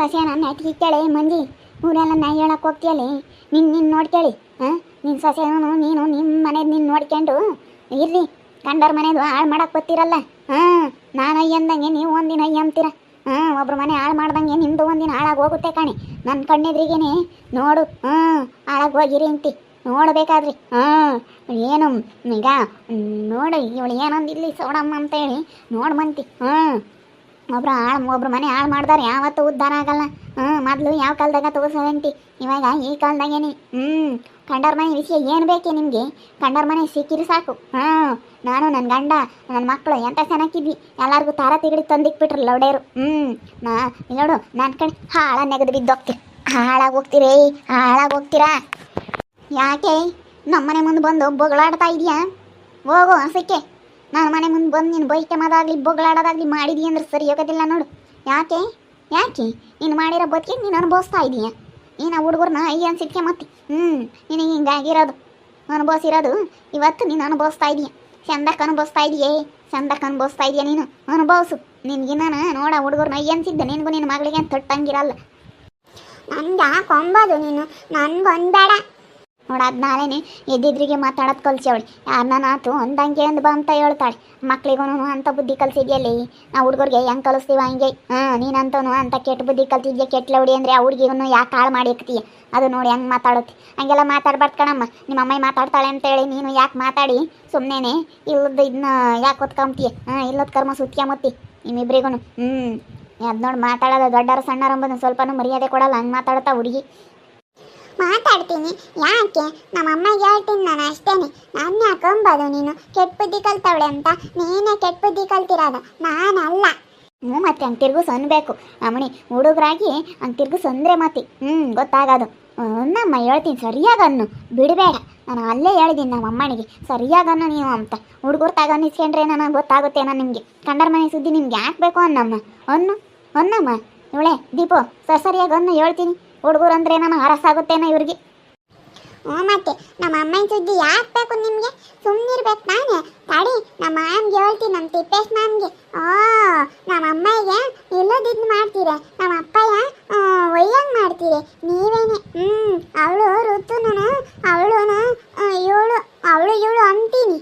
ಸೊಸೆನ ನನ್ನ ಕೇಳಿ ಮಂದಿ ಊರೆಲ್ಲ ನಾ ಹೇಳಕ್ಕೆ ಹೋಗ್ತೀಯಲ್ಲ ನಿನ್ನ ನಿನ್ನ ನೋಡ್ಕೇಳಿ. ಹಾಂ? ನಿನ್ನ ಸಸ್ಯನೂ ನೀನು ನಿಮ್ಮ ಮನೇದು ನೀನು ನೋಡ್ಕೊಂಡು ಇರ್ರಿ ಕಂಡವ್ರ ಮನೆದು ಹಾಳು ಮಾಡಕ್ಕೆ ಬತ್ತಿರಲ್ಲ. ಹಾಂ? ನಾನು ಅಯ್ಯಂದಂಗೆ ನೀವು ಒಂದಿನ ಅಯ್ಯ ಅಂತೀರ. ಹಾಂ? ಒಬ್ರು ಮನೆ ಹಾಳು ಮಾಡ್ದಂಗೆ ನಿಮ್ಮದು ಒಂದಿನ ಹಾಳಾಗಿ ಹೋಗುತ್ತೆ ಕಾಣಿ. ನನ್ನ ಕಣ್ಣೆದ್ರಿಗೇನೆ ನೋಡು. ಹಾಂ? ಹಾಳಾಗಿ ಹೋಗಿರಿ ಅಂತಿ. ನೋಡ್ಬೇಕಾದ್ರಿ. ಹಾಂ? ಏನು, ಈಗ ನೋಡು, ಇವಳು ಏನೊಂದು ಇಲ್ಲಿ ಸೋಡಮ್ಮ ಅಂತೇಳಿ ಹೇಳಿ ಹ್ಞೂ ಒಬ್ರು ಹಾಳು ಒಬ್ರು ಮನೆ ಹಾಳು ಮಾಡ್ದಾರೆ ಯಾವತ್ತೂ ಉದ್ದಾರ ಆಗಲ್ಲ. ಹ್ಞೂ ಮೊದಲು ಯಾವ ಕಾಲದಾಗ ತಗೋಸಂತಿ ಇವಾಗ ಈ ಕಾಲದಾಗೇನಿ. ಹ್ಞೂ ಕಂಡರ ಮನೆ ವಿಷಯ ಏನು ಬೇಕೆ ನಿಮಗೆ? ಕಂಡರ ಮನೆ ಸಿಕ್ಕಿರು ಸಾಕು. ಹಾಂ, ನಾನು ನನ್ನ ಗಂಡ ನನ್ನ ಮಕ್ಕಳು ಎಂತ ಚೆನ್ನಾಗಿದ್ವಿ ಎಲ್ಲರಿಗೂ ತಾರ ತಿಗಡಿ ತಂದಿಕ್ಬಿಟ್ರು ಲೌಡೇರು. ಹ್ಞೂ ನಾ ನೋಡು ನನ್ನ ಕಣ್ ಹಾಳ ನೆಗೆದು ಬಿದ್ದೋಗ್ತೀರಿ ಹಾಳಾಗಿ ಹೋಗ್ತೀರಿ, ಹಾಳಾಗಿ ಹೋಗ್ತೀರಾ? ಯಾಕೆ? ನಮ್ಮನೆ ಮುಂದೆ ಬಂದು ಬೊಗಳಾಡ್ತಾ ಇದೀಯಾ? ಹೋಗು, ಹಸಕ್ಕೆ. ನನ್ನ ಮನೆ ಮುಂದೆ ಬಂದು ನೀನು ಬೈಕೆ ಮಾದಾಗಲಿ, ಬೊಗಳಾಡೋದಾಗಲಿ ಮಾಡಿದೀಯ ಅಂದ್ರೆ ಸರಿ ಹೋಗೋದಿಲ್ಲ ನೋಡು. ಯಾಕೆ? ಯಾಕೆ? ನೀನು ಮಾಡಿರೋ ಬದುಕಿ ನೀನು ಅನುಭವಿಸ್ತಾ ಇದೀಯ. ನೀನು ಆ ಹುಡುಗರನ್ನ ಅಯ್ಯ ಅನ್ಸಿದ್ಕೆ ಮತ್ತೆ. ಹ್ಞೂ ನಿನಗೆ ಹಿಂಗಾಗಿರೋದು. ಅನುಭವಿಸಿರೋದು ಇವತ್ತು ನೀನು ಅನುಭವಿಸ್ತಾ ಇದೀಯ. ಚಂದಕ್ಕೆ ಅನುಭವಿಸ್ತಾ ಇದೆಯೇ? ಚಂದಕ್ಕೆ ಅನುಭವಿಸ್ತಾ ಇದೆಯಾ ನೀನು? ಅನುಭವಿಸು. ನಿನ್ಗಿನ್ನ ನೋಡ ಹುಡುಗರನ್ನ ಅಯ್ಯ ಅನ್ಸಿದ್ದೆ. ನಿನಗೂ ನಿನ್ನ ಮಗಳಿಗೆ ತೊಟ್ಟಂಗಿರಲ್ಲ. ನಂಗೆ ಕೊಂಬೋದು ನೀನು? ನನ್ಗೊಂಬೇಡ ನೋಡ ನಾಳೆನೆ ಎದ್ದಿದ್ರಿಗೆ ಮಾತಾಡೋದು ಯಾರನ್ನ ಆತು ಅಂದಂಗೆ ಅಂದ್ ಬಾ ಅಂತ ಹೇಳ್ತಾಳೆ. ಮಕ್ಳಿಗೂ ಅಂತ ಬುದ್ಧಿ ಕಲ್ಸಿದ್ಯಲ್ಲಿ ನಾವು ಹುಡುಗರಿಗೆ ಹೆಂಗೆ ಕಲಿಸ್ತೀವ ಹಂಗೆ? ಹಾಂ, ನೀನಂತನು ಅಂತ ಕೆಟ್ಟ ಬುದ್ಧಿ ಕಲ್ತಿದ್ಯ ಕೆಟ್ಟ ಲೌಡಿ ಅಂದರೆ ಆ ಹುಡುಗಿಗೂ ಯಾಕೆ ಹಾಳು ಮಾಡಿ ಇಕ್ತೀಯ ಅದು ನೋಡಿ ಹೆಂಗೆ ಮಾತಾಡುತ್ತೆ. ಹಂಗೆಲ್ಲ ಮಾತಾಡ್ಬಾರ್ದು ಕಣಮ್ಮ. ನಿಮ್ಮ ಅಮ್ಮ ಮಾತಾಡ್ತಾಳೆ ಅಂತೇಳಿ ನೀನು ಯಾಕೆ ಮಾತಾಡಿ? ಸುಮ್ಮನೆ ಇಲ್ಲದ ಇದನ್ನ ಯಾಕೆ ಹೊತ್ಕೊಂತೀಯ ಹಾಂ, ಇಲ್ಲದ ಕರ್ಮ ಸುತ್ಕೊಂಬತ್ತಿ ನಿಮ್ಮಿಬ್ರಿಗೂ ಹ್ಞೂ ಅದು ನೋಡಿ ಮಾತಾಡೋದು ದೊಡ್ಡರ ಸಣ್ಣರಂಬುದು ಸ್ವಲ್ಪನೂ ಮರ್ಯಾದೆ ಕೊಡಲ್ಲ. ಹಂಗೆ ಮಾತಾಡುತ್ತಾ ಹುಡುಗಿ. ಮಾತಾಡ್ತೀನಿ. ಯಾಕೆ? ನಮ್ಮ ಅಮ್ಮಗೆ ಹೇಳ್ತೀನಿ ನಾನು ಅಷ್ಟೇನೆ. ನಾನು ಯಾಕೊಂಬೋದು ನೀನು? ಕೆಟ್ಟ ಬುದ್ಧಿ ಕಲ್ತವಳೆ ಅಂತ. ನೀನೇ ಕೆಟ್ಟ ಬುದ್ಧಿ ಕಲ್ತಿರೋದು. ನಾನಲ್ಲ. ಹ್ಞೂ ಮತ್ತೆ ಹಂಗೆ ತಿರ್ಗು ಸೊನ್ಬೇಕು. ಅಮ್ಮಣಿ ಹುಡುಗರಾಗಿ ಹಂಗೆ ತಿರ್ಗು ಸೊಂದ್ರೆ ಮತ್ತೆ. ಹ್ಞೂ ಗೊತ್ತಾಗೋದು. ನಮ್ಮ ಹೇಳ್ತೀನಿ ಸರಿಯಾಗಿ ಅನ್ನು. ಬಿಡಬೇಡ. ನಾನು ಅಲ್ಲೇ ಹೇಳಿದ್ದೀನಿ ನಮ್ಮ ಅಮ್ಮನಿಗೆ. ಸರಿಯಾಗಿ ಅನ್ನು ನೀವು ಅಂತ. ಹುಡುಗರು ತಗೊಂಡಿಸ್ಕೊಂಡ್ರೆ ನನಗೆ ಗೊತ್ತಾಗುತ್ತೇನೋ ನಿಮಗೆ. ಕಂಡರ ಮನೆ ಸುದ್ದಿ ನಿಮ್ಗೆ ಹಾಕ್ಬೇಕು ಬೇಕು ಅನ್ನಮ್ಮ? ಅನ್ನು? ಅನ್ನಮ್ಮ? ಇವಳೆ, ದೀಪು, ಸರ್ ಸರಿಯಾಗಿ ಅನ್ನು ಹೇಳ್ತೀನಿ. ಹುಡುಗರು ಅಂದ್ರೆ ನಮಗೆ ಅರಸಾಗುತ್ತೇನೋ ಇವ್ರಿಗೆ. ಹ್ಞೂ ಮತ್ತೆ ನಮ್ಮ ಅಮ್ಮನ ಸುದ್ದಿ ಯಾಕೆ ಬೇಕು ನಿಮಗೆ? ಸುಮ್ಮನಿರ್ಬೇಕು ನಾನು ತಡಿ ನಮ್ಮ ಮಾಮ್ಗೆ ಹೇಳ್ತೀನಿ ನಮ್ಮ ತಿಪ್ಪೇಶ್ ಮಾಮ್ಗೆ. ಓ ನಮ್ಮ ಅಮ್ಮಗೆ ಇಲ್ಲದಿದ್ದು ಮಾಡ್ತೀರ. ನಮ್ಮ ಅಪ್ಪಯ್ಯ ಒಯ್ಯಂಗೆ ಮಾಡ್ತೀರಿ. ನೀವೇನೆ ಹ್ಞೂ ಅವಳು ಋತುನು ಅವಳು ಇವಳು ಅವಳು ಇವಳು ಅಂತೀನಿ.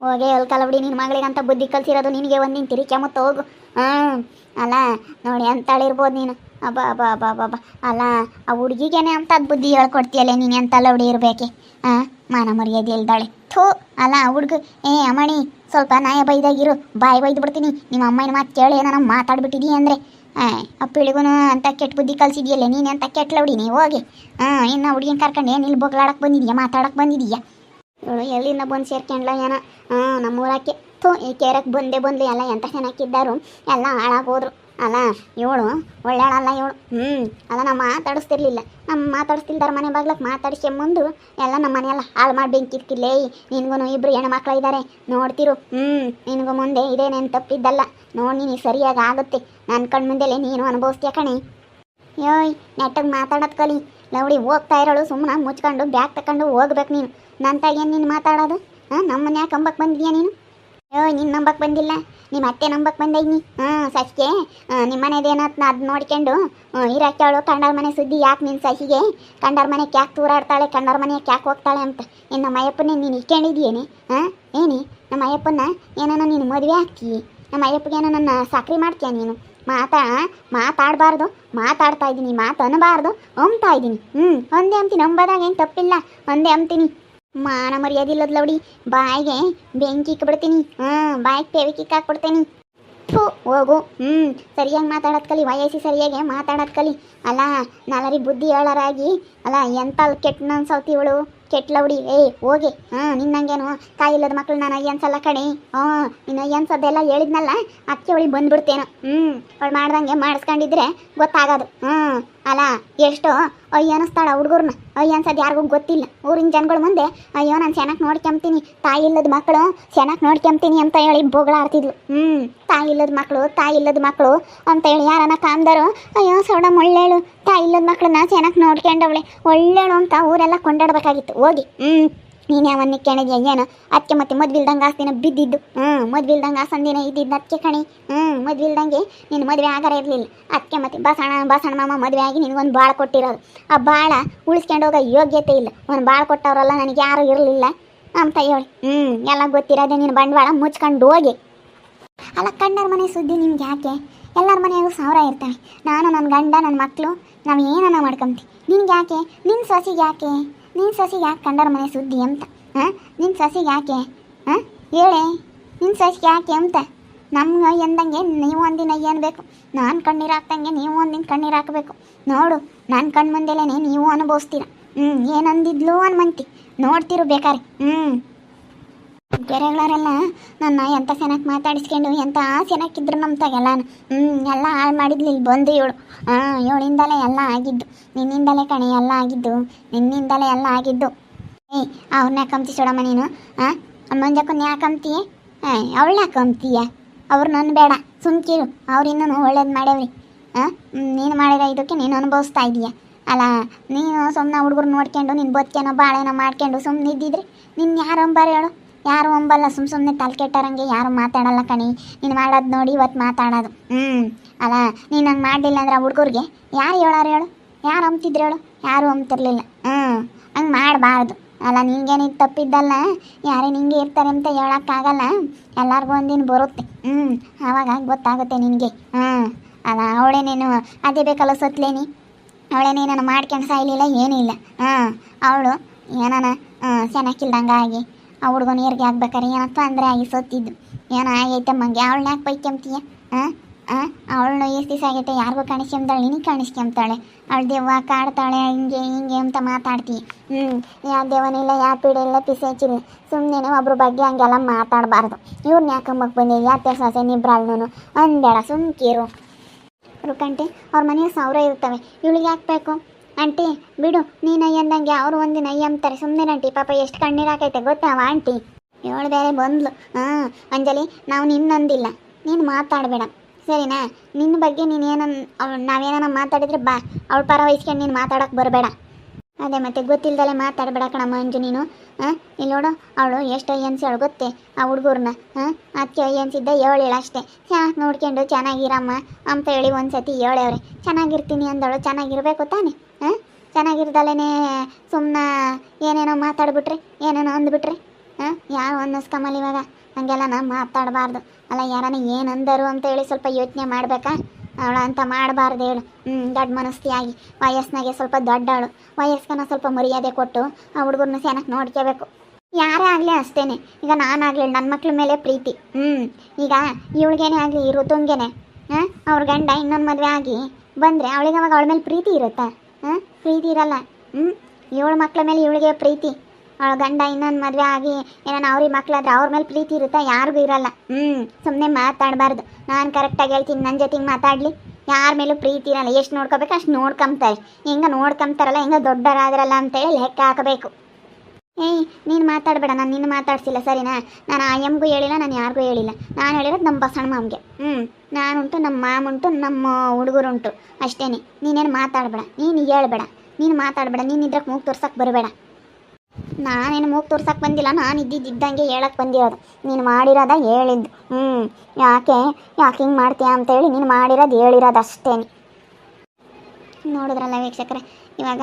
ಹೋಗಿ ಹೊಲ್ಕಲ್ಲ ಬಿಡಿ ನಿನ್ನ ಮಗಳಿಗಂತ ಬುದ್ಧಿ ಕಲ್ಸಿರೋದು ನಿನಗೆ ಒಂದಿನ ತಿರಿಕೆ ಮತ್ತು ಹೋಗು ಹಾಂ ಅಲ್ಲ ನೋಡಿ ಅಂತಾಳಿರ್ಬೋದು ನೀನು. ಅಬ್ಬಾ ಅಬ್ಬಾ ಅಬ್ಬಾ ಅಬ್ಬಾ ಅಲ್ಲ, ಆ ಹುಡುಗಿಗೇನೆ ಅಂತ ಬುದ್ಧಿ ಹೇಳ್ಕೊಡ್ತೀಯಲ್ಲ, ನೀನು ಎಂತ ಲೌಡಿ ಇರಬೇಕೆ? ಹಾಂ ಮಾನ ಮರ್ಯಾದೆ ಇಲ್ದಾಳೆ. ಥೂ, ಅಲ್ಲ ಹುಡುಗ, ಏ, ಅಮ್ಮಣಿ, ಸ್ವಲ್ಪ ನಾಯ ಬೈದಾಗಿರು, ಬಾಯಿ ಬೈದು ಬಿಡ್ತೀನಿ. ನಿಮ್ಮ ಅಮ್ಮನ ಮಾತು ಕೇಳಿ ಏನೋ ಮಾತಾಡ್ಬಿಟ್ಟಿದೀಯ ಅಂದರೆ ಅಪ್ಪಿಳಿಗೂ ಅಂತ ಕೆಟ್ಟ ಬುದ್ಧಿ ಕಲ್ಸಿದ್ಯಲ್ಲ, ನೀನು ಅಂತ ಕೆಟ್ಟ ಲೌಡಿ ನೀವು ಹೋಗಿ. ಹಾಂ ಇನ್ನು ಹುಡುಗಿನ ಕರ್ಕೊಂಡು ಏನು ಇಲ್ಲಿ ಬೊಗ್ಲಾಡಕ್ಕೆ ಬಂದಿದೀಯ ಮಾತಾಡಕ್ಕೆ ಬಂದಿದೀಯಾ? ಇವಳು ಎಲ್ಲಿಂದ ಬಂದು ಸೇರ್ಕೊಂಡ್ಲ ಏನ? ಹಾಂ ನಮ್ಮೂರಕ್ಕೆ ಥೂ, ಈ ಕೇರಕ್ಕೆ ಬಂದೇ ಬಂದು ಎಲ್ಲ ಎಂಥ ಚೆನ್ನಾಗಿದ್ದಾರು ಎಲ್ಲ ಹಾಳಾಗೋದ್ರು ಅಲ್ಲ ಇವಳು ಒಳ್ಳೆಯಳಲ್ಲ ಇವಳು ಹ್ಞೂ ಅಲ್ಲ ನಾವು ಮಾತಾಡಿಸ್ತಿರ್ಲಿಲ್ಲ. ನಮ್ಮ ಮಾತಾಡಿಸ್ತಿಲ್ದಾರ ಮನೆ ಬಾಗ್ಲಕ್ಕೆ ಮಾತಾಡಿಸ್ಕೊಂಬಂದು ಎಲ್ಲ ನಮ್ಮ ಮನೆಯೆಲ್ಲ ಹಾಳು ಮಾಡಿ ಬೆಂಕಿರ್ತಿಲ್ಲೇ ನಿನ್ಗೂ ಇಬ್ಬರು ಹೆಣ್ಣು ಮಕ್ಳು ಇದ್ದಾರೆ ನೋಡ್ತಿರು. ಹ್ಞೂ ನಿನಗೂ ಮುಂದೆ ಇದೇನೇನು ತಪ್ಪಿದ್ದಲ್ಲ. ನೋಡಿ ನೀನು ಸರಿಯಾಗಿ ಆಗುತ್ತೆ. ನನ್ನ ಕಣ್ಣು ಮುಂದೆಲೆ ನೀನು ಅನುಭವಿಸ್ತೀಯ ಕಣೆ. ಯೋಯ್ ನೆಟ್ಟಗೆ ಮಾತಾಡೋದು ಕಲಿ. ಲವಡಿ ಹೋಗ್ತಾ ಇರೋಳು ಸುಮ್ಮನೆ ಮುಚ್ಕೊಂಡು ಬ್ಯಾಗ್ ತಗೊಂಡು ಹೋಗ್ಬೇಕು ನೀನು. ನಂತಾಗ ಏನು ನೀನು ಮಾತಾಡೋದು? ಹಾಂ ನಮ್ಮನ್ನ ಯಾಕೆ ಕಂಬಕ್ಕೆ ಬಂದಿದ್ಯಾ ನೀನು? ಯೋಯ್ ನಿನ್ನ ನಂಬಕ್ ಬಂದಿಲ್ಲ. ನಿಮ್ಮ ಅತ್ತೆ ನಂಬಕ್ ಬಂದೈನಿ ಹಾಂ ಸಸಿಗೆ ನಿಮ್ಮ ಮನೆದೇನತ್ ಅದು ನೋಡ್ಕೊಂಡು ಇರಕ್ಕವಳು ಕಂಡರ ಮನೆ ಸುದ್ದಿ ಯಾಕೆ ನಿನ್ನ ಸಸಿಗೆ? ಕಂಡರ ಮನೆಗೆ ಯಾಕೆ ತೂರಾಡ್ತಾಳೆ ಕಂಡರ ಮನೆಗೆ ಯಾಕೆ ಹೋಗ್ತಾಳೆ ಅಂತ. ಇನ್ನು ನಮ್ಮ ಅಯ್ಯಪ್ಪನೇ ನೀನು ಇಟ್ಕೊಂಡಿದ್ದೀಯೇನೆ? ಹಾಂ, ಏನಿ? ನಮ್ಮ ಅಯ್ಯಪ್ಪನ ಏನನ್ನ ನೀನು ಮದುವೆ ಆಗ್ತೀಯಿ? ನಮ್ಮ ಅಯ್ಯಪ್ಪಗೆ ಏನೋ ನನ್ನ ಸಕ್ರಿ ಮಾಡ್ತೀಯ ನೀನು? ಮಾತಾ ಮಾತಾಡಬಾರ್ದು. ಮಾತಾಡ್ತಾ ಇದ್ದೀನಿ ಮಾತು ಅನ್ನಬಾರ್ದು ಹೊಂಬ್ತಾ ಇದ್ದೀನಿ. ಹ್ಞೂ ಒಂದೇ ಅಂತೀನಿ ಅಂಬದಾಗ ಏನು ತಪ್ಪಿಲ್ಲ. ಒಂದೇ ಅಂತೀನಿ ಮಾನ ಮರ್ಯಾದಿಲ್ಲದ ಲೌಡಿ ಬಾಯಿಗೆ ಬೆಂಕಿ ಇಕ್ಬಿಡ್ತೀನಿ ಹ್ಮ್, ಬಾಯಿಗೆ ಪೇವಿಗೆ ಹಾಕ್ಬಿಡ್ತೀನಿ ಥೂ, ಹೋಗು. ಹ್ಞೂ ಸರಿಯಾಗಿ ಮಾತಾಡೋದು ಕಲಿ ವಯಸ್ಸಿ ಸರಿಯಾಗಿ ಮಾತಾಡೋದು ಕಲಿ. ಅಲ್ಲ, ನಾಲರಿ ಬುದ್ಧಿ ಹೇಳರಾಗಿ ಅಲ್ಲ, ಎಂತ ಕೆಟ್ಟ ಸೌತಿ ಇವಳು? ಕೆಟ್ಟ ಏ ಏಯ್ ಹೋಗಿ ಹಾಂ ನಿನ್ನಂಗೇನು ಕಾಯಿಲ್ಲದ ಮಕ್ಳು ನಾನು ಅನ್ಸಲ್ಲ ಕಣೆ. ಹ್ಞೂ ನಿನ್ನ ಅನ್ಸೋದೆಲ್ಲ ಹೇಳಿದ್ನಲ್ಲ? ಅಕ್ಕಿ ಅವಳಿಗೆ ಬಂದ್ಬಿಡ್ತೇನು. ಹ್ಞೂ ಅವಳು ಮಾಡ್ದಂಗೆ ಮಾಡಿಸ್ಕೊಂಡಿದ್ರೆ ಗೊತ್ತಾಗೋದು. ಹ್ಞೂ ಅಲ್ಲ, ಎಷ್ಟು ಅಯ್ಯ ಅನ್ನಿಸ್ತಾಳ ಹುಡುಗರ್ನ. ಅಯ್ಯ ಅನ್ಸೋದು ಯಾರಿಗೂ ಗೊತ್ತಿಲ್ಲ. ಊರಿನ ಜನಗಳ ಮುಂದೆ, ಅಯ್ಯೋ ನಾನು ಚೆನ್ನಾಗಿ ನೋಡ್ಕೊಂತೀನಿ ತಾಯಿ ಇಲ್ಲದ ಮಕ್ಕಳು ಚೆನ್ನಾಗಿ ನೋಡ್ಕೊಂತೀನಿ ಅಂತ ಹೇಳಿ ಬೊಗಳಾಡ್ತಿದ್ಲು. ಹ್ಞೂ ತಾಯಿ ಇಲ್ಲದ ಮಕ್ಕಳು ತಾಯಿ ಇಲ್ಲದ ಮಕ್ಕಳು ಅಂತ ಹೇಳಿ ಯಾರನ್ನ ಕಾಂದರು ಅಯ್ಯೋ ಸೌಡಮ್ ಒಳ್ಳೇಳು ತಾಯಿ ಇಲ್ಲದ ಮಕ್ಕಳನ್ನ ಚೆನ್ನಾಗಿ ನೋಡ್ಕೊಂಡವಳೆ. ಒಳ್ಳೇಳು ಅಂತ ಊರೆಲ್ಲ ಕೊಂಡಾಡಬೇಕಾಗಿತ್ತು. ಹೋಗಿ. ಹ್ಞೂ ನೀನು ಯಾವನ್ನ ಏನು ಅದಕ್ಕೆ ಮತ್ತೆ ಮದ್ವಿಲ್ದಂಗೆ ಆಸ್ತಿನ ಬಿದ್ದಿದ್ದು. ಹ್ಞೂ ಮದ್ವಿಲ್ದಂಗೆ ಆಸಂದಿನ ಇದ್ದಿದ್ದು. ಅದಕ್ಕೆ ಕಣಿ. ಹ್ಞೂ ಮದ್ವಿಲ್ದಂಗೆ ನೀನು ಮದುವೆ ಆಗಾರ ಇರಲಿಲ್ಲ. ಅದಕ್ಕೆ ಮತ್ತೆ ಬಸಣ ಬಸಣ ಮಾಮ ಮದುವೆ ಆಗಿ ನಿನಗೊಂದು ಭಾಳ ಕೊಟ್ಟಿರೋದು. ಆ ಭಾಳ ಉಳಿಸ್ಕೊಂಡು ಹೋಗೋ ಯೋಗ್ಯತೆ ಇಲ್ಲ. ಒಂದು ಭಾಳ ಕೊಟ್ಟವರಲ್ಲ ನನಗೆ ಯಾರು ಇರಲಿಲ್ಲ ಅಂತ ಹೇಳಿ. ಹ್ಞೂ ಎಲ್ಲ ಗೊತ್ತಿರೋದೆ ನೀನು ಬಂಡವಾಳ ಮುಚ್ಕೊಂಡು ಹೋಗಿ. ಅಲ್ಲ ಕಣ್ಣರ ಮನೆ ಸುದ್ದಿ ನಿಮ್ಗೆ ಯಾಕೆ? ಎಲ್ಲರ ಮನೆಯಲ್ಲೂ ಸಾವಿರ ಇರ್ತವೆ ನಾನು ನನ್ನ ಗಂಡ ನನ್ನ ಮಕ್ಕಳು ನಾವು ಏನನ್ನ ಮಾಡ್ಕೊಂತೀವಿ ನಿನ್ಗೆ ಯಾಕೆ? ನಿನ್ನ ಸೊಸಿಗೆ ಯಾಕೆ? ನಿನ್ನ ಸೊಸಿಗೆ ಯಾಕೆ ಕಂಡರ ಮನೆ ಸುದ್ದಿ ಅಂತ? ಹಾಂ? ನಿನ್ನ ಸೊಸಿಗೆ ಯಾಕೆ? ಹಾಂ? ಹೇಳಿ? ನಿನ್ನ ಸೊಸಿಗೆ ಯಾಕೆ ಅಂತ? ನಮ್ಗೆ ಎಂದಂಗೆ ನೀವು ಒಂದಿನ ಏನು ಬೇಕು? ನಾನು ಕಣ್ಣೀರು ಹಾಕ್ದಂಗೆ ನೀವು ಒಂದಿನ ಕಣ್ಣೀರು ಹಾಕಬೇಕು. ನೋಡು ನನ್ನ ಕಣ್ಣು ಮುಂದೆಲೇ ನೀವು ಅನುಭವಿಸ್ತೀರ. ಹ್ಞೂ ಏನಂದಿದ್ಲು ಅನ್ಮಂತಿ. ನೋಡ್ತಿರು ಬೇಕಾರೆ. ಹ್ಞೂ ಗೆರೆಗಳರೆಲ್ಲ ನನ್ನ ಎಂಥ ಸೆನಕ್ ಮಾತಾಡಿಸ್ಕೊಂಡು ಎಂತ ಸೆನಕ್ಕಿದ್ರು ನಮ್ಮ ತಗೆಲ್ಲ ಹ್ಞೂ ಎಲ್ಲ ಹಾಳು ಮಾಡಿದ್ಲಿ ಇಲ್ಲಿ ಬಂದು ಇವಳು. ಹಾಂ, ಇವಳಿಂದಲೇ ಎಲ್ಲ ಆಗಿದ್ದು. ನಿನ್ನಿಂದಲೇ ಕಣೆ, ಎಲ್ಲ ಆಗಿದ್ದು. ನಿನ್ನಿಂದಲೇ ಎಲ್ಲ ಆಗಿದ್ದು. ಏಯ್ ಅವ್ರನ್ನ ಕಂತಿ ಸೋಡಮ್ಮ ನೀನು. ಹಾಂ ಮಂಜಕ್ಕನ್ನ ಯಾಕೆ ಕಮ್ತಿ? ಹಾಂ ಅವಳನ್ನ ಕಮ್ತೀಯ? ಅವ್ರು ನನ್ನ ಬೇಡ. ಸುಮ್ಕಿರು ಅವ್ರು ಇನ್ನೂ ಒಳ್ಳೇದು ಮಾಡ್ಯಾವ್ರಿ. ಹಾಂ ನೀನು ಮಾಡಿದ ಇದಕ್ಕೆ ನೀನು ಅನುಭವಿಸ್ತಾ ಇದೀಯ. ಅಲ್ಲ, ನೀನು ಸುಮ್ಮನೆ ಹುಡುಗರು ನೋಡ್ಕೊಂಡು ನಿನ್ನ ಬದುಕೇನೋ ಬಾಳೆನೋ ಮಾಡ್ಕೊಂಡು ಸುಮ್ಮನೆ ಇದ್ದಿದ್ರೆ ನಿನ್ನ ಯಾರು ಅಂಬಾರ ಹೇಳು? ಯಾರು ಒಂಬಲ್ಲ ಸುಮ್ಮ ಸುಮ್ಮನೆ ತಲೆ ಯಾರು ಮಾತಾಡಲ್ಲ ಕಣಿ. ನೀನು ಮಾಡೋದು ನೋಡಿ ಇವತ್ತು ಮಾತಾಡೋದು. ಹ್ಞೂ ಅಲ್ಲ, ನೀನು ಹಂಗೆ ಮಾಡಲಿಲ್ಲ ಅಂದ್ರೆ ಹುಡುಗರಿಗೆ? ಯಾರು ಹೇಳಾರು ಹೇಳು? ಯಾರು ಅಂಬ್ತಿದ್ರು ಹೇಳು? ಯಾರು ಅಂಬ್ತಿರ್ಲಿಲ್ಲ. ಹ್ಞೂ ಹಂಗೆ ಮಾಡಬಾರ್ದು. ಅಲ್ಲ ನಿಂಗೇನಿಗೆ ತಪ್ಪಿದ್ದಲ್ಲ, ಯಾರೇ ನಿಂಗೆ ಇರ್ತಾರೆ ಅಂತ ಹೇಳೋಕ್ಕಾಗಲ್ಲ. ಎಲ್ಲರಿಗೂ ಒಂದಿನ ಬರುತ್ತೆ. ಹ್ಞೂ ಆವಾಗ ಗೊತ್ತಾಗುತ್ತೆ ನಿನಗೆ. ಹ್ಞೂ ಅಲ್ಲ, ಅವಳೇ ನೀನು ಅದೇ ಬೇಕಲ್ಲ ಸತ್ಲೇನಿ ಅವಳೇ ನೀನು ಮಾಡ್ಕೊಂಡು ಸಾಯ್ಲಿಲ್ಲ ಏನೂ ಇಲ್ಲ ಹಾಂ ಅವಳು ಏನಾನ ಚೆನ್ನಾಗಿಲ್ದಂಗೆ ಆಗಿ ಆ ಹುಡುಗ ನೀರಿಗೆ ಹಾಕ್ಬೇಕಾರೆ ಏನಪ್ಪ ತೊಂದರೆ ಆಗಿ ಸತ್ತಿದ್ದು. ಏನೋ ಆಗೈತೆ ಮಂಗೆ ಅವಳನ್ನ ಯಾಕೆ ಬೈಕ್ಯಂತೀಯ ಹಾಂ ಹಾಂ ಅವಳನ್ನ ಎಷ್ಟು ದಿವಸ ಆಗೈತೆ? ಯಾರಿಗೂ ಕಾಣಿಸ್ಕೊಂತಾಳೆ ನಿನಗೆ ಕಾಣಿಸ್ಕೊಂಬ್ತಾಳೆ ಅವಳು ದೇವ್ವ ಕಾಡ್ತಾಳೆ, ಹಿಂಗೆ ಹಿಂಗೆ ಅಂತ ಮಾತಾಡ್ತೀಯ. ಹ್ಞೂ ಯಾವ ದೇವನಿಲ್ಲ ಯಾವ ಪೀಡೆ ಇಲ್ಲ ಪಿಸೇಚಿಲ್ಲ ಸುಮ್ಮನೆ ಒಬ್ರ ಬಗ್ಗೆ ಹಂಗೆಲ್ಲ ಮಾತಾಡಬಾರ್ದು. ಇವ್ರನ್ನ ಯಾಕಂಬಕ್ಕೆ ಬಂದೆ ಯಾಕೆ ಸೊಸೆ ನಿಬ್ರಾಳ್ನು ಅಂದೇಳ ಸುಮ್ಕಿರು. ರುಕಂಟಿ ಅವ್ರ ಮನೆಯ ಸಾವಿರ ಇರ್ತವೆ. ಇವಳಿಗೆ ಯಾಕೆ ಬೇಕು? ಆಂಟಿ ಬಿಡು. ನೀನು ಅಂದಂಗೆ ಅವರು ಒಂದಿನ ಅಂತಾರೆ ಸುಮ್ಮನೆ ಆಂಟಿ ಪಾಪ ಎಷ್ಟು ಕಣ್ಣೀರು ಹಾಕೈತೆ ಗೊತ್ತಾವ ಆಂಟಿ ಇವಳು ಬೇರೆ ಬಂದ್ಲು. ಹಾಂ, ಅಂಜಲಿ, ನಾವು ನಿನ್ನಂದಿಲ್ಲ. ನೀನು ಮಾತಾಡಬೇಡ. ಸರಿನಾ? ನಿನ್ನ ಬಗ್ಗೆ ನೀನು ಏನನ್ ಅವ್ಳು ನಾವೇನ ಮಾತಾಡಿದ್ರೆ ಬಾ. ಅವಳ ಪರ ವಹಿಸ್ಕೊಂಡು ನೀನು ಮಾತಾಡೋಕೆ ಬರಬೇಡ. ಅದೇ ಮತ್ತೆ ಗೊತ್ತಿಲ್ಲದಲ್ಲೇ ಮಾತಾಡಬೇಡ ಕಣಮ್ಮ ಅಂಜು ನೀನು. ಹಾಂ ಇಲ್ಲಿ ನೋಡು, ಅವಳು ಎಷ್ಟು ಎನ್ಸೇಳು ಗೊತ್ತೇ? ಆ ಹುಡುಗರನ್ನ ಹಾಂ ಅದಕ್ಕೆ ಏಳು ಏಳೇಳು ಅಷ್ಟೇ. ಚೆನ್ನಾಗಿ ನೋಡ್ಕೊಂಡು ಚೆನ್ನಾಗಿರಮ್ಮ ಅಂತ ಹೇಳಿ ಒಂದು ಸತಿ ಹೇಳೇವ್ರೆ. ಚೆನ್ನಾಗಿರ್ತೀನಿ ಅಂದಳು. ಚೆನ್ನಾಗಿರ್ಬೇಕು ತಾನೆ? ಹಾಂ ಚೆನ್ನಾಗಿರ್ದಲೇ ಸುಮ್ಮನೆ ಏನೇನೋ ಮಾತಾಡ್ಬಿಟ್ರಿ, ಏನೇನೋ ಅಂದ್ಬಿಟ್ರಿ ಹಾಂ ಯಾರು ಅನ್ನಿಸ್ಕಮ್ಮಲ್ಲ ಇವಾಗ? ಹಂಗೆಲ್ಲ ನಾ ಮಾತಾಡಬಾರ್ದು. ಅಲ್ಲ ಯಾರನ್ನ ಏನು ಅಂದರು ಅಂತ ಹೇಳಿ ಸ್ವಲ್ಪ ಯೋಚನೆ ಮಾಡಬೇಕಾ? ಅವಳ ಅಂತ ಮಾಡಬಾರ್ದು ಹೇಳು. ಹ್ಞೂ ದೊಡ್ಡ ಮನಸ್ತಿಯಾಗಿ. ವಯಸ್ಸಿನಾಗೆ ಸ್ವಲ್ಪ ದೊಡ್ಡವಳು. ವಯಸ್ಕನ ಸ್ವಲ್ಪ ಮರ್ಯಾದೆ ಕೊಟ್ಟು ಆ ಹುಡುಗರನ್ನ ಚೆನ್ನಾಗಿ ನೋಡ್ಕೋಬೇಕು ಯಾರೇ ಆಗಲಿ ಅಷ್ಟೇ ಈಗ ನಾನಾಗಲಿ ನನ್ನ ಮಕ್ಳ ಮೇಲೆ ಪ್ರೀತಿ. ಹ್ಞೂ ಈಗ ಇವಳಿಗೇನೆ ಆಗಲಿ ಇರು ಋತುಂಗೆನೆ ಹಾಂ ಅವ್ರ ಗಂಡ ಇನ್ನೊಂದು ಮದುವೆ ಆಗಿ ಬಂದರೆ ಅವಳಿಗೆ ಅವಾಗ ಅವಳ ಮೇಲೆ ಪ್ರೀತಿ ಇರುತ್ತಾ? ಪ್ರೀತಿ ಇರಲ್ಲ. ಹ್ಞೂ ಏಳು ಮಕ್ಳ ಮೇಲೆ ಇವಳಿಗೆ ಪ್ರೀತಿ. ಅವಳ ಗಂಡ ಇನ್ನೊಂದು ಮದುವೆ ಆಗಿ ಏನೋ ಅವ್ರಿಗೆ ಮಕ್ಳಾದ್ರೆ ಅವ್ರ ಮೇಲೆ ಪ್ರೀತಿ ಇರುತ್ತಾ? ಯಾರಿಗೂ ಇರಲ್ಲ. ಹ್ಞೂ ಸುಮ್ಮನೆ ಮಾತಾಡಬಾರ್ದು. ನಾನು ಕರೆಕ್ಟಾಗಿ ಹೇಳ್ತೀನಿ ನನ್ನ ಜೊತೆಗೆ ಮಾತಾಡಲಿ. ಯಾರ ಮೇಲೂ ಪ್ರೀತಿ ಇರಲ್ಲ. ಎಷ್ಟು ನೋಡ್ಕೋಬೇಕು ಅಷ್ಟು ನೋಡ್ಕೊಂತಾರೆ ಹೆಂಗೆ ನೋಡ್ಕೊಂತಾರಲ್ಲ ಹೆಂಗೆ ದೊಡ್ಡರಾದ್ರಲ್ಲ ಅಂತೇಳಿ ಲೆಕ್ಕ ಹಾಕಬೇಕು. ಏಯ್, ನೀನು ಮಾತಾಡಬೇಡ. ನಾನು ನಿನ್ನ ಮಾತಾಡ್ಸಿಲ್ಲ, ಸರಿನಾ? ನಾನು ಆ ಎಮ್ಗೂ ಹೇಳಿಲ್ಲ, ನಾನು ಯಾರಿಗೂ ಹೇಳಿಲ್ಲ. ನಾನು ಹೇಳಿರೋದು ನಮ್ಮ ಬಸಣ್ಣ ಮಾಮ್ಗೆ. ಹ್ಞೂ ನಾನುಂಟು ನಮ್ಮ ಮಾಮುಂಟು, ನಮ್ಮ ಹುಡುಗರುಂಟು. ಅಷ್ಟೇ ನೀನೇನು ಮಾತಾಡಬೇಡ. ನೀನು ಹೇಳ್ಬೇಡ. ನೀನು ಮಾತಾಡಬೇಡ. ನೀನು ಇದ್ರಕ್ಕೆ ಮೂಗು ತೋರ್ಸಕ್ಕೆ ಬರಬೇಡ. ನಾನೇನು ಮೂಗು ತೋರ್ಸಕ್ಕೆ ಬಂದಿಲ್ಲ. ನಾನು ಇದ್ದಿದ್ದಂಗೆ ಹೇಳಕ್ಕೆ ಬಂದಿರೋದು. ನೀನು ಮಾಡಿರೋದ ಹೇಳಿದ್ದು ಹ್ಞೂ ಯಾಕೆ? ಯಾಕೆ ಹಿಂಗೆ ಮಾಡ್ತೀಯ ಅಂತೇಳಿ ನೀನು ಮಾಡಿರೋದು ಹೇಳಿರೋದು ಅಷ್ಟೇ ನೋಡಿದ್ರಲ್ಲ ವೀಕ್ಷಕರೇ, ಇವಾಗ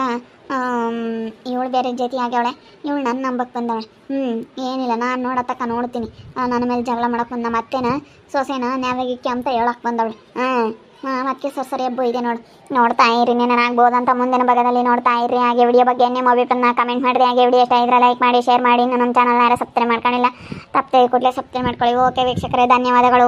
ಇವಳು ಬೇರೆ ಜೊತೆ ಆಗ್ಯಾವಳೆ. ಇವಳು ನನ್ನ ನಂಬಕ್ಕೆ ಬಂದವಳೆ. ಹ್ಞೂ ಏನಿಲ್ಲ, ನಾನು ನೋಡತ್ತಕ್ಕ ನೋಡ್ತೀನಿ. ನನ್ನ ಮೇಲೆ ಜಗಳ ಮಾಡಕ್ಕೆ ಬಂದ ಮತ್ತೇನ? ಸೊಸೆನ ನ್ಯಾವಾಗಿಕ್ಕೆ ಅಂತ ಹೇಳಕ್ಕೆ ಬಂದವಳು. ಹಾಂ ಮತ್ತೆ ಸರ್ ಸರಿ ಹಬ್ಬ ಇದೆ ನೋಡಿ. ನೋಡ್ತಾ ಇರಿ ಅಂತ ಮುಂದಿನ ಭಾಗದಲ್ಲಿ ನೋಡ್ತಾ ಇರಿ. ಹಾಗೆ ವಿಡಿಯೋ ಬಗ್ಗೆ ನಿಮ್ಮ ಅಭಿಪ್ರಾಯ ಕಮೆಂಟ್ ಮಾಡಿರಿ. ಹಾಗೆ ವಿಡಿಯೋ ಇಷ್ಟ ಇದ್ರೆ ಲೈಕ್ ಮಾಡಿ ಶೇರ್ ಮಾಡಿ. ನನ್ನ ಚಾನಲ್ ಯಾರು ಸಬ್ಸ್ಕ್ರೈಬ್ ಮಾಡ್ಕೊಂಡಿಲ್ಲ, ತಪ್ಪದೆ ಕೂಡಲೇ ಸಬ್ಸ್ಕ್ರೈಬ್ ಮಾಡ್ಕೊಳ್ಳಿ. ಓಕೆ ವೀಕ್ಷಕರೇ, ಧನ್ಯವಾದಗಳು.